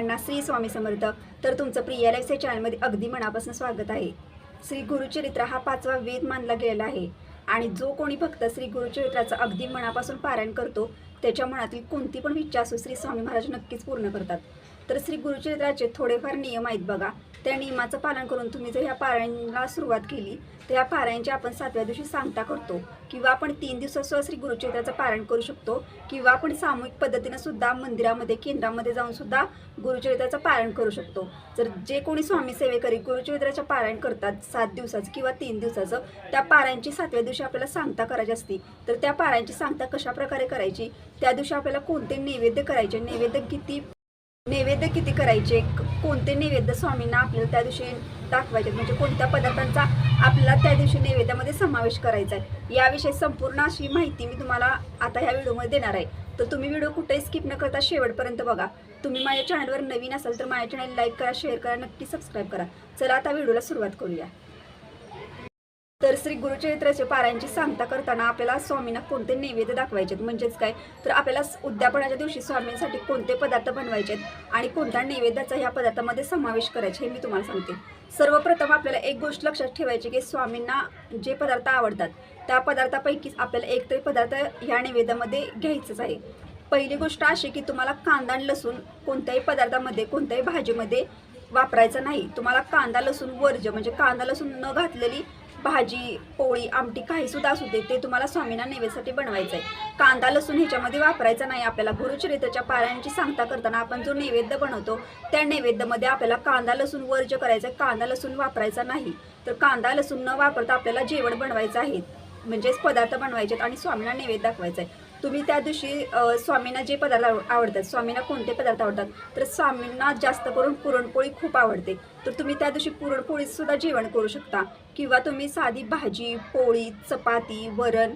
सर्वांना श्री स्वामी समर्थ. तर तुमचं प्रिया लाईफच्या चॅनलमध्ये अगदी मनापासून स्वागत आहे. श्री गुरुचरित्र हा पाचवा वेद मानला गेलेला आहे. आणि जो कोणी भक्त श्री गुरुचरित्राचं अगदी मनापासून पारायण करतो त्याच्या मनातील कोणती पण इच्छा असो श्री स्वामी महाराज नक्कीच पूर्ण करतात. तर श्री गुरुचरित्राचे थोडेफार नियम आहेत बघा. त्या नियमाचं पालन करून तुम्ही जर ह्या पारायणाला सुरुवात केली तर ह्या पारायणची आपण सातव्या दिवशी सांगता करतो. किंवा आपण तीन दिवसासुद्धा श्री गुरुचरित्राचं पारायण करू शकतो. किंवा आपण सामूहिक पद्धतीनं सुद्धा मंदिरामध्ये केंद्रामध्ये जाऊन सुद्धा गुरुचरित्राचं पारायण करू शकतो. जर जे कोणी स्वामी सेवेकरी गुरुचरित्राचं पारायण करतात सात दिवसाचं किंवा तीन दिवसाचं त्या पारायणची सातव्या दिवशी आपल्याला सांगता करायची असती तर त्या पारायणची सांगता कशा प्रकारे करायची? त्या दिवशी आपल्याला कोणते नैवेद्य करायचे? नैवेद्य किती नैवेद्य किती करायचे? कोणते नैवेद्य स्वामींना आपल्याला त्या दिवशी दाखवायचे? म्हणजे कोणत्या पदार्थांचा आपल्याला त्या दिवशी नैवेद्यामध्ये समावेश करायचा आहे? याविषयी संपूर्ण अशी माहिती मी तुम्हाला आता ह्या व्हिडिओमध्ये देणार आहे. तर तुम्ही व्हिडिओ कुठेही स्किप न करता शेवटपर्यंत बघा. तुम्ही माझ्या चॅनलवर नवीन असाल तर माझ्या चॅनल लाईक करा शेअर करा नक्की सबस्क्राईब करा. चला आता व्हिडिओला सुरुवात करूया. तर श्री गुरुचरित्राचे पारायणची सांगता करताना आपल्याला स्वामींना कोणते नैवेद्य दाखवायचे आहेत? म्हणजेच काय? तर आपल्याला उद्यापनाच्या दिवशी स्वामींसाठी कोणते पदार्थ बनवायचे आहेत? आणि कोणत्या नैवेद्याचा ह्या पदार्थामध्ये समावेश करायचे हे मी तुम्हाला सांगते. सर्वप्रथम आपल्याला एक गोष्ट लक्षात ठेवायची की स्वामींना जे पदार्थ आवडतात त्या पदार्थापैकीच आपल्याला एक तरी पदार्थ ह्या नैवेद्यामध्ये घ्यायचंच आहे. पहिली गोष्ट अशी की तुम्हाला कांदा आणि लसूण कोणत्याही पदार्थामध्ये कोणत्याही भाजीमध्ये वापरायचा नाही. तुम्हाला कांदा लसूण वर्ज म्हणजे कांदा लसूण न घातलेली भाजी पोळी आमटी काही सुद्धा असू दे ते तुम्हाला स्वामींना नैवेद्यासाठी बनवायचं आहे. कांदा लसूण ह्याच्यामध्ये वापरायचा नाही आपल्याला. गुरुचरित्राच्या पारायणाची सांगता करताना आपण जो नैवेद्य बनवतो त्या नैवेद्यामध्ये आपल्याला कांदा लसूण वर्ज करायचा आहे. कांदा लसूण वापरायचा नाही. तर कांदा लसूण न वापरता आपल्याला जेवण बनवायचं आहे. म्हणजेच पदार्थ बनवायचे आहेत आणि स्वामींना नैवेद्य दाखवायचा आहे. तुम्ही त्या दिवशी स्वामींना जे पदार्थ आव- आवडतात स्वामींना कोणते पदार्थ आवडतात तर स्वामींना जास्त करून पुरणपोळी खूप आवडते. तर तुम्ही त्या दिवशी पुरणपोळीसुद्धा जेवण करू शकता किंवा तुम्ही साधी भाजी पोळी चपाती वरण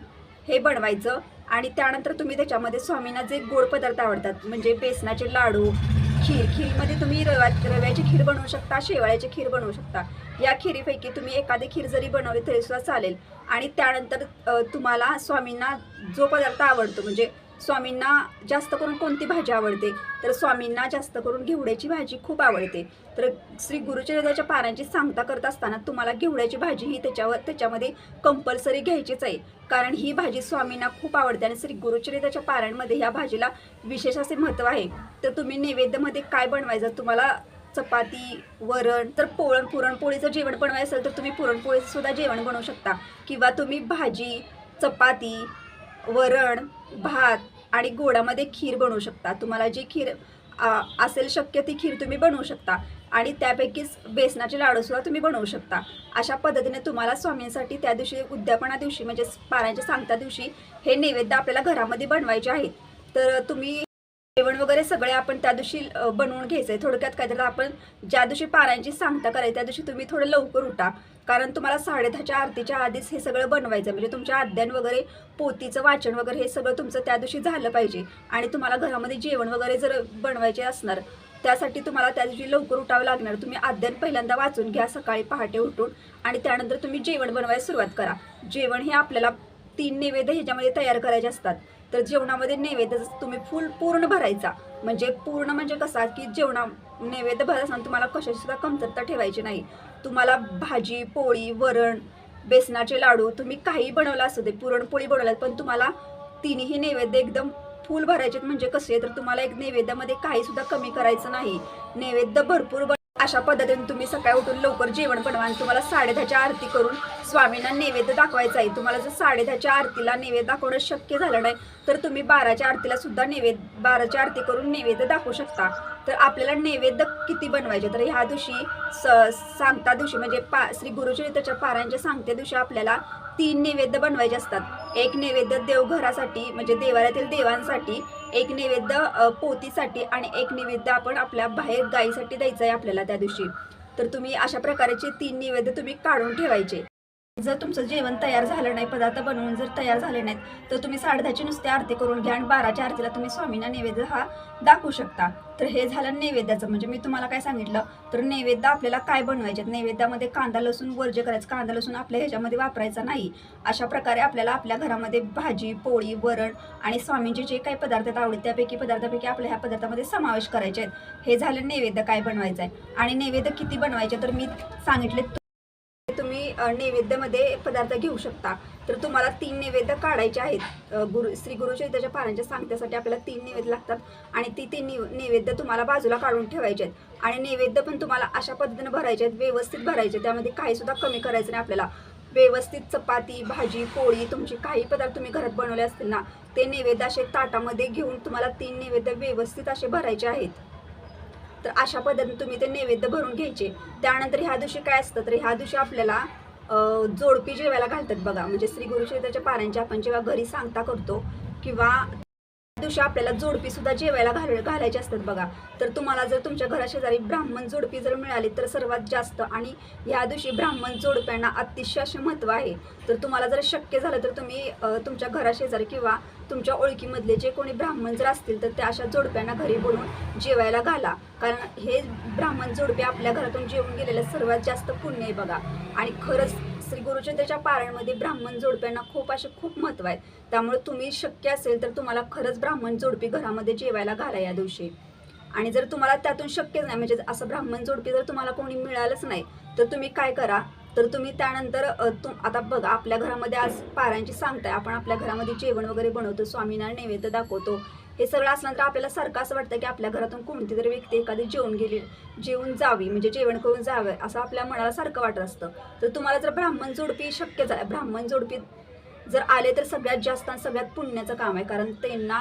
हे बनवायचं आणि त्यानंतर तुम्ही त्याच्यामध्ये स्वामींना जे गोड पदार्थ आवडतात म्हणजे बेसनाचे लाडू खीर खीरमध्ये तुम्ही रव्या रव्याची खीर बनवू शकता शेवाळ्याची खीर बनवू शकता. या खिरीपैकी तुम्ही एखादी खीर जरी बनवली तरी सुद्धा चालेल. आणि त्यानंतर तुम्हाला स्वामींना जो पदार्थ आवडतो म्हणजे स्वामींना जास्त करून कोणती भाजी आवडते? तर स्वामींना जास्त करून घेवड्याची भाजी खूप आवडते. तर श्री गुरुचरित्राच्या पारांची सांगता करत असताना तुम्हाला घेवड्याची भाजी ही त्याच्यावर त्याच्यामध्ये कंपल्सरी घ्यायचीच आहे. कारण ही भाजी स्वामींना खूप आवडते आणि श्री गुरुचरित्राच्या पारायणमध्ये ह्या भाजीला विशेष असे महत्त्व आहे. तर तुम्ही नैवेद्यामध्ये काय बनवायचं? तुम्हाला चपाती वरण तर पोळण पुरणपोळीचं जेवण बनवायचं असेल तर तुम्ही पुरणपोळीचं सुद्धा जेवण बनवू शकता. किंवा तुम्ही भाजी चपाती वरण भात आणि गोडामध्ये खीर बनवू शकता. तुम्हाला जी खीर असेल शक्य ती खीर तुम्ही बनवू शकता. आणि त्यापैकीच बेसनाचे लाडूसुद्धा तुम्ही बनवू शकता. अशा पद्धतीने तुम्हाला स्वामींसाठी त्या दिवशी उद्यापना दिवशी म्हणजे पारायणच्या सांगता दिवशी हे नैवेद्य आपल्याला घरामध्ये बनवायचे आहेत. तर तुम्ही जेवण वगैरे सगळे आपण त्या दिवशी बनवून घ्यायचं आहे थोडक्यात काय तर आपण ज्या दिवशी पारायणची सांगता करायची त्या दिवशी तुम्ही थोडं लवकर उठा. कारण तुम्हाला साडेदहाच्या आरतीच्या आधीच हे सगळं बनवायचं आहे. म्हणजे तुमच्या अध्ययन वगैरे पोतीचं वाचन वगैरे हे सगळं तुमचं त्या दिवशी झालं पाहिजे. आणि तुम्हाला घरामध्ये जेवण वगैरे जर बनवायचे असणार त्यासाठी तुम्हाला त्या दिवशी लवकर उठावं लागणार. तुम्ही अध्ययन पहिल्यांदा वाचून घ्या सकाळी पहाटे उठून आणि त्यानंतर तुम्ही जेवण बनवायला सुरुवात करा. जेवण हे आपल्याला तीन नैवेद्य ह्याच्यामध्ये तयार करायचे असतात. तर जेवणामध्ये नैवेद्य तुम्ही फुल पूर्ण भरायचा म्हणजे पूर्ण म्हणजे कसा की जेवणा नैवेद्य भरत असताना तुम्हाला कशाचीसुद्धा कमतरता ठेवायची नाही. तुम्हाला भाजी पोळी वरण बेसनाचे लाडू तुम्ही काही बनवलं असू दे पुरणपोळी बनवल्यात पण तुम्हाला तिन्ही नैवेद्य एकदम फुल भरायचे म्हणजे कसे तर तुम्हाला एक नैवेद्यामध्ये काही सुद्धा कमी करायचं नाही. नैवेद्य भरपूर अशा पद्धतीने तुम्ही सकाळी उठून लवकर जेवण बनवा आणि तुम्हाला साडेदहाच्या आरती करून स्वामींना नैवेद्य दाखवायचा आहे. तुम्हाला जर साडेदहाच्या आरतीला नैवेद्य दाखवणं शक्य झालं नाही तर तुम्ही बाराच्या आरतीला सुद्धा नैवेद्य बाराच्या आरती करून नैवेद्य दाखवू शकता. तर आपल्याला नैवेद्य किती बनवायचे? तर ह्या दिवशी स सांगता दिवशी म्हणजे पा श्री गुरुचरित्राच्या पारायणच्या सांगत्या दिवशी आपल्याला तीन नैवेद्य बनवायचे असतात. एक नैवेद्य देवघरासाठी म्हणजे देवाऱ्यातील देवांसाठी एक नैवेद्य पोतीसाठी आणि एक नैवेद्य आपण आपल्या बाहेर गायीसाठी द्यायचं आहे आपल्याला त्या दिवशी. तर तुम्ही अशा प्रकारचे तीन नैवेद्य तुम्ही काढून ठेवायचे. जर तुमचं जेवण तयार झालं नाही पदार्थ बनवून जर तयार झाले नाहीत तर तुम्ही साडेदहाची नुसती आरती करून घ्या आणि बाराच्या आरतीला तुम्ही स्वामींना नैवेद्य हा दाखवू शकता. तर हे झालं नैवेद्याचं. म्हणजे मी तुम्हाला काय सांगितलं? तर नैवेद्य आपल्याला काय बनवायचे नैवेद्यामध्ये कांदा लसूण वर्ज्य करायचं. कांदा लसूण आपल्या ह्याच्यामध्ये वापरायचा नाही. अशा प्रकारे आपल्याला आपल्या घरामध्ये भाजी पोळी वरण आणि स्वामींचे जे काही पदार्थ आवडत त्यापैकी पदार्थापैकी आपल्या ह्या पदार्थामध्ये समावेश करायचे आहेत. हे झालं नैवेद्य काय बनवायचं आहे आणि नैवेद्य किती बनवायचे? तर मी सांगितले नैवेद्यामध्ये पदार्थ घेऊ शकता. तर तुम्हाला तीन नैवेद्य काढायचे आहेत. गुरु श्री गुरुचरित्राच्या पानांच्या सांगत्यासाठी आपल्याला तीन नैवेद्य लागतात आणि ती तीन निव- नैवेद्य तुम्हाला बाजूला काढून ठेवायचे आहेत. आणि नैवेद्य पण तुम्हाला अशा पद्धतीने भरायचे आहेत व्यवस्थित भरायचे त्यामध्ये काही सुद्धा कमी करायचं नाही आपल्याला. व्यवस्थित चपाती भाजी पोळी तुमची काही पदार्थ तुम्ही घरात बनवले असतील ना ते नैवेद्य असे ताटामध्ये घेऊन तुम्हाला तीन नैवेद्य व्यवस्थित असे भरायचे आहेत. तर अशा पद्धतीने तुम्ही ते नैवेद्य भरून घ्यायचे. त्यानंतर ह्या दिवशी काय असतं? तर ह्या दिवशी आपल्याला जोडपी जेवायला घालतात बघा. म्हणजे श्री गुरुचरित्राच्या पारांची आपण जेव्हा घरी सांगता करतो किंवा दिवशी आपल्याला जोडपी सुद्धा जेवायला घाल घालायचे असतात बघा. तर तुम्हाला जर तुमच्या घराशेजारी ब्राह्मण जोडपी जर मिळाली तर सर्वात जास्त आणि ह्या दिवशी ब्राह्मण जोडप्यांना अतिशय असे महत्त्व आहे. तर तुम्हाला जर शक्य झालं तर तुम्ही तुमच्या घराशेजारी किंवा तुमच्या ओळखीमधले जे कोणी ब्राह्मण जर असतील तर त्या अशा जोडप्यांना घरी बोलून जेवायला घाला. कारण हे ब्राह्मण जोडपे आपल्या घरातून जेवून गेलेलं सर्वात जास्त पुण्य आहे बघा. आणि खरंच श्री गुरुचंद्राच्या पारायणमध्ये ब्राह्मण जोडप्यांना खूप असे खूप महत्त्व आहे त्यामुळे तुम्ही शक्य असेल तर तुम्हाला खरंच ब्राह्मण जोडपी घरामध्ये जेवायला घाला या दिवशी. आणि जर तुम्हाला त्यातून शक्यच नाही म्हणजे असं ब्राह्मण जोडपी जर तुम्हाला कोणी मिळालंच नाही तर तुम्ही काय करा? तर तुम्ही त्यानंतर तुम आता बघा आपल्या घरामध्ये आज पारायणची सांगताय. आपण आपल्या घरामध्ये जेवण वगैरे बनवतो स्वामींना नैवेद्य दाखवतो. हे सगळं असल्यानंतर आपल्याला सारखं असं वाटतं की आपल्या घरातून कोणती तरी व्यक्ती एखादी जेवण गेली जेवून जावी म्हणजे जेवण करून जावं असं आपल्या मनाला सारखं वाटत असतं. तर तुम्हाला जर ब्राह्मण जोडपी शक्य झालं ब्राह्मण जोडपी जर आले तर सगळ्यात जास्त आणि सगळ्यात पुण्याचं काम आहे. कारण त्यांना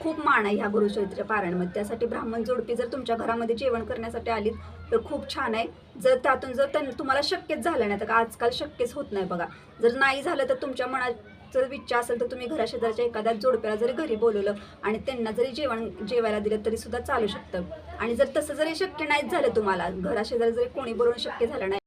खूप मान आहे ह्या गुरुचरित्र पारायणमध्ये. त्यासाठी ब्राह्मण जोडपी जर तुमच्या घरामध्ये जेवण करण्यासाठी आली तर खूप छान आहे. जर त्यातून जर त्यां तुम्हाला शक्यच झालं नाही तर आजकाल शक्यच होत नाही बघा. जर नाही झालं तर तुमच्या मनात जर इच्छा असेल तर तुम्ही घराशेजारच्या एखाद्या जोडप्याला जरी घरी बोलवलं आणि त्यांना जरी जेवण जेवायला दिलं तरी सुद्धा चालू शकतं. आणि जर तसं जरी शक्य नाहीच झालं तुम्हाला घराशेजारी जरी कोणी बोलवणं शक्य झालं नाही.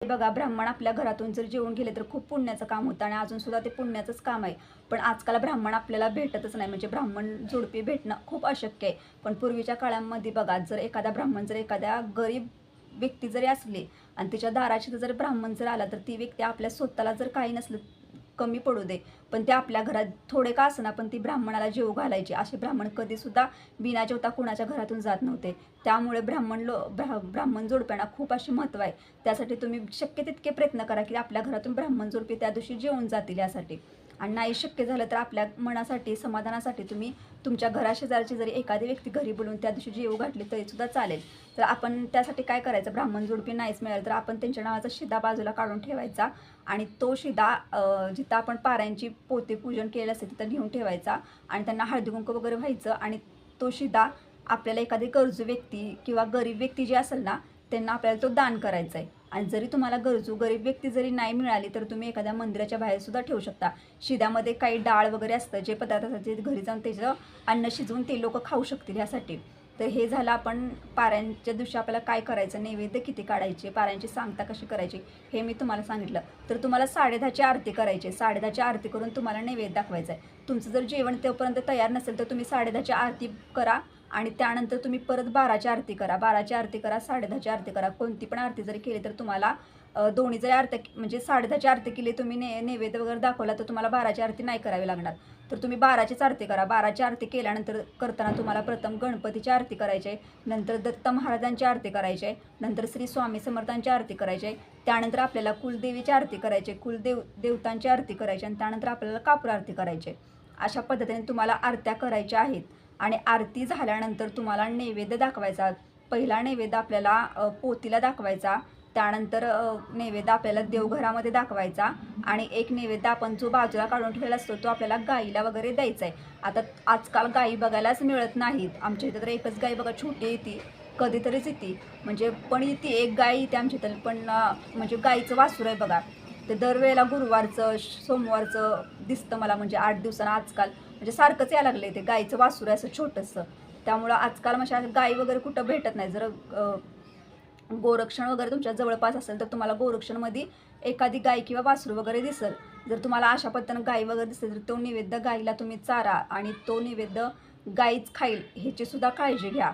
बघा ब्राह्मण आपल्या घरातून जर जेवण गेले तर खूप पुण्याचं काम होतं आणि अजून सुद्धा ते पुण्याचंच काम आहे. पण आजकाल ब्राह्मण आपल्याला भेटतच नाही. म्हणजे ब्राह्मण जोडपी भेटणं खूप अशक्य आहे. पण पूर्वीच्या काळामध्ये बघा जर एखादा ब्राह्मण जर एखाद्या गरीब व्यक्ती जरी असली आणि तिच्या दाराशी जर ब्राह्मण जर आला तर ती व्यक्ती आपल्या स्वतःला जर काही नसलं कमी पडू दे. पण ते आपल्या घरात थोडे का असना पण ती ब्राह्मणाला जेव घालायची. असे ब्राह्मण कधीसुद्धा बिना जेवता कुणाच्या घरातून जात नव्हते. त्यामुळे ब्राह्मण लो ब्रा ब्राह्मण जोडप्यांना खूप असे महत्त्व आहे. त्यासाठी तुम्ही शक्य तितके प्रयत्न करा की आपल्या घरातून ब्राह्मण जोडपे त्या दिवशी जेवून जातील यासाठी. आणि नाही शक्य झालं तर आपल्या मनासाठी समाधानासाठी तुम्ही तुमच्या घराशेजारची जरी एखादी व्यक्ती घरी बोलून त्या दिवशी जेव घातली तरीसुद्धा चालेल. तर आपण त्यासाठी काय करायचं? ब्राह्मण जोडपी नाहीच मिळालं तर आपण त्यांच्या नावाचा शिदा बाजूला काढून ठेवायचा आणि तो शिदा जिथं आपण पाऱ्यांची पोते पूजन केलेलं असते तिथं घेऊन ठेवायचा आणि त्यांना हळदी कुंकू वगैरे व्हायचं आणि तो शिदा आपल्याला एखादी गरजू व्यक्ती किंवा गरीब व्यक्ती जी असेल ना त्यांना आपल्याला तो दान करायचा आहे आणि जरी तुम्हाला गरजू गरीब व्यक्ती जरी नाही मिळाली तर तुम्ही एखाद्या मंदिराच्या बाहेर सुद्धा ठेवू शकता. शिद्यामध्ये काही डाळ वगैरे असतं जे पदार्थ असतात ते घरी जाऊन त्याचं अन्न शिजवून ते लोक खाऊ शकतील यासाठी तर हे झालं आपण पाऱ्यांच्या दिवशी आपल्याला काय करायचं नैवेद्य किती काढायचे पाऱ्यांची सांगता कशी करायची हे मी तुम्हाला सांगितलं. तर तुम्हाला साडेदहाची आरती करायची. साडेदहाची आरती करून तुम्हाला नैवेद्य दाखवायचं आहे तुमचं जर जेवण तोपर्यंत तयार नसेल तर तुम्ही साडेदहाची आरती करा. आणि त्यानंतर तुम्ही परत बाराची आरती करा. बाराची आरती करा साडेदहाची आरती करा. कोणती पण आरती जरी केली तर तुम्हाला दोन्ही जरी आरती म्हणजे साडेदहाची आरती केली तुम्ही ने नैवेद्य वगैरे दाखवला तर तुम्हाला बाराची आरती नाही करावी लागणार. तर तुम्ही बाराचीच आरती करा. बाराची आरती केल्यानंतर करताना तुम्हाला प्रथम गणपतीची आरती करायची आहे. नंतर दत्त महाराजांची आरती करायची आहे. नंतर श्री स्वामी समर्थांची आरती करायची आहे. त्यानंतर आपल्याला कुलदेवीची आरती करायची आहे. कुलदेव देवतांची आरती करायची आणि त्यानंतर आपल्याला कापूर आरती करायची आहे. अशा पद्धतीने तुम्हाला आरत्या करायच्या आहेत. आणि आरती झाल्यानंतर तुम्हाला नैवेद्य दाखवायचा. पहिला नैवेद्य आपल्याला पोतीला दाखवायचा. त्यानंतर नैवेद्य आपल्याला देवघरामध्ये दाखवायचा. आणि एक नैवेद्य आपण जो बाजूला काढून ठेवलेला असतो तो आपल्याला गाईला वगैरे द्यायचा आहे आता आजकाल गाई बघायलाच मिळत नाहीत. आमच्या इथं तर एकच गाई बघा छोटी येते कधीतरीच येते. म्हणजे पण येते एक गाय येते आमच्या इथं. पण म्हणजे गाईचं वासूर आहे बघा. ते दरवेळेला गुरुवारचं श- सोमवारचं दिसतं मला. म्हणजे आठ दिवसानं आजकाल. म्हणजे सारखंच यायला लागलं ते गाईचं वासूर आहे असं छोटंसं. त्यामुळं आजकाल म्हणजे गाई वगैरे कुठं भेटत नाही. जर गोरक्षण वगैरे तुमच्या जवळपास असेल तर तुम्हाला गोरक्षणमध्ये एखादी गाय किंवा वासरू वगैरे दिसेल. जर तुम्हाला अशा पद्धतीनं गाय वगैरे दिसेल तर तो नैवेद्य गायीला तुम्ही चारा आणि तो नैवेद्य गाईच खाईल ह्याची सुद्धा काळजी घ्या.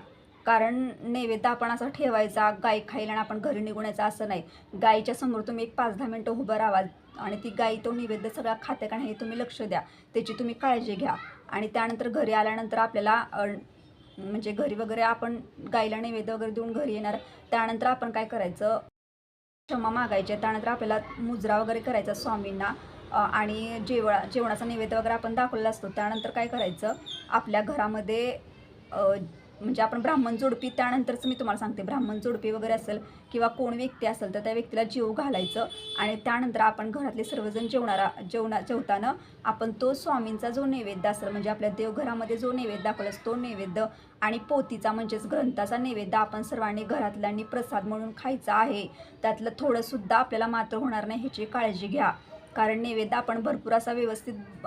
कारण नैवेद्य आपण असा ठेवायचा गाय खाईल आणि आपण घरी निघून यायचं असं नाही. गायीच्या समोर तुम्ही एक पाच दहा मिनटं उभं राहा आणि ती गाई तो नैवेद्य सगळा खाते का नाही हे तुम्ही लक्ष द्या. त्याची तुम्ही काळजी घ्या. आणि त्यानंतर घरी आल्यानंतर आपल्याला म्हणजे घरी वगैरे आपण गाईला नैवेद्य वगैरे देऊन घरी येणार. त्यानंतर आपण काय करायचं? क्षमा मागायचे. त्यानंतर आपल्याला मुजरा वगैरे करायचा स्वामींना. आणि जेवळा जेवणाचा नैवेद्य वगैरे आपण दाखवलेला असतो. त्यानंतर काय करायचं? आपल्या घरामध्ये म्हणजे आपण ब्राह्मण जोडपी त्यानंतरच मी तुम्हाला सांगते. ब्राह्मण जोडपी वगैरे असेल किंवा कोण व्यक्ती असेल तर त्या व्यक्तीला जीव घालायचं आणि त्यानंतर आपण घरातले सर्वजण जेवणारा जेवणा जेवताना आपण तो स्वामींचा जो नैवेद्य असेल म्हणजे आपल्या देवघरामध्ये जो नैवेद्य दाखवला तो नैवेद्य आणि पोतीचा म्हणजेच ग्रंथाचा नैवेद्य आपण सर्वांनी घरातल्यांनी प्रसाद म्हणून खायचा आहे. त्यातलं थोडंसुद्धा आपल्याला मात्र होणार नाही ह्याची काळजी घ्या. कारण नैवेद्य आपण भरपूर असा व्यवस्थित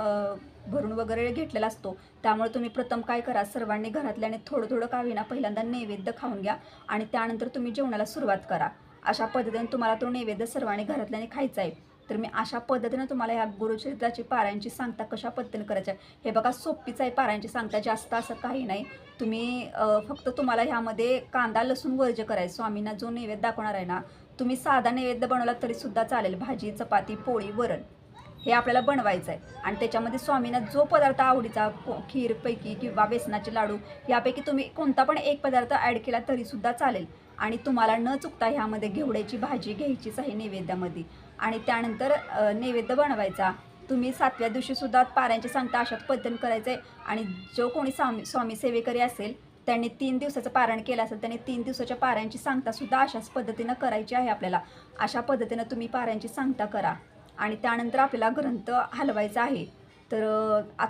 भरून वगैरे घेतलेला असतो. त्यामुळे तुम्ही प्रथम काय करा सर्वांनी घरातल्याने थोडं थोडं का होईना पहिल्यांदा नैवेद्य खाऊन घ्या आणि त्यानंतर तुम्ही जेवणाला सुरुवात करा. अशा पद्धतीने तुम्हाला तो नैवेद्य सर्वांनी घरातल्याने खायचा आहे. तर मी अशा पद्धतीनं तुम्हाला ह्या गुरुचरित्राची पारायणची सांगता कशा पद्धतीने करायच्या हे बघा सोपीच आहे पारायणची सांगता जास्त असं काही नाही. तुम्ही फक्त तुम्हाला ह्यामध्ये कांदा लसूण वर्ज करायचं. स्वामींना जो नैवेद्य दाखवणार आहे ना तुम्ही साधा नैवेद्य बनवला तरी सुद्धा चालेल. भाजी चपाती पोळी वरण. हे आपल्याला बनवायचं आहे आणि त्याच्यामध्ये स्वामींना जो पदार्थ आवडीचा खीरपैकी किंवा बेसनाचे लाडू यापैकी तुम्ही कोणता पण एक पदार्थ ॲड केला तरीसुद्धा चालेल. आणि तुम्हाला न चुकता ह्यामध्ये घेवड्याची भाजी घ्यायचीच आहे नैवेद्यामध्ये. आणि त्यानंतर नैवेद्य बनवायचा. तुम्ही सातव्या दिवशीसुद्धा पाऱ्यांचे सांगता अशाच पद्धतीने करायचं आहे आणि जो कोणी स्वामी स्वामी सेवेकरी असेल त्यांनी तीन दिवसाचं पारायण केलं असेल त्यांनी तीन दिवसाच्या पाऱ्यांची सांगता सुद्धा अशाच पद्धतीनं करायची आहे आपल्याला. अशा पद्धतीनं तुम्ही पाऱ्यांची सांगता करा. आणि त्यानंतर आपल्याला ग्रंथ हलवायचा आहे. तर आ-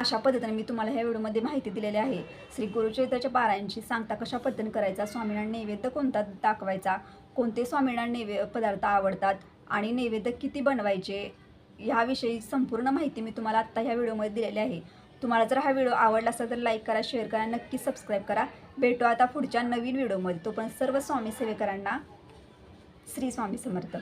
अशा पद्धतीने मी तुम्हाला ह्या व्हिडिओमध्ये माहिती दिलेली आहे. श्री गुरुचरित्राच्या पारायणची सांगता कशा पद्धतीने करायचा स्वामींना नैवेद्य कोणता दाखवायचा कोणते स्वामींना नैवे पदार्थ आवडतात आणि नैवेद्य किती बनवायचे ह्याविषयी संपूर्ण माहिती मी तुम्हाला आत्ता ह्या व्हिडिओमध्ये दिलेली आहे. तुम्हाला जर हा व्हिडिओ आवडला असेल तर लाईक करा शेअर करा नक्की सबस्क्राईब करा. भेटू आता पुढच्या नवीन व्हिडिओमध्ये. तो पण सर्व स्वामी सेवेकरांना श्री स्वामी समर्थ.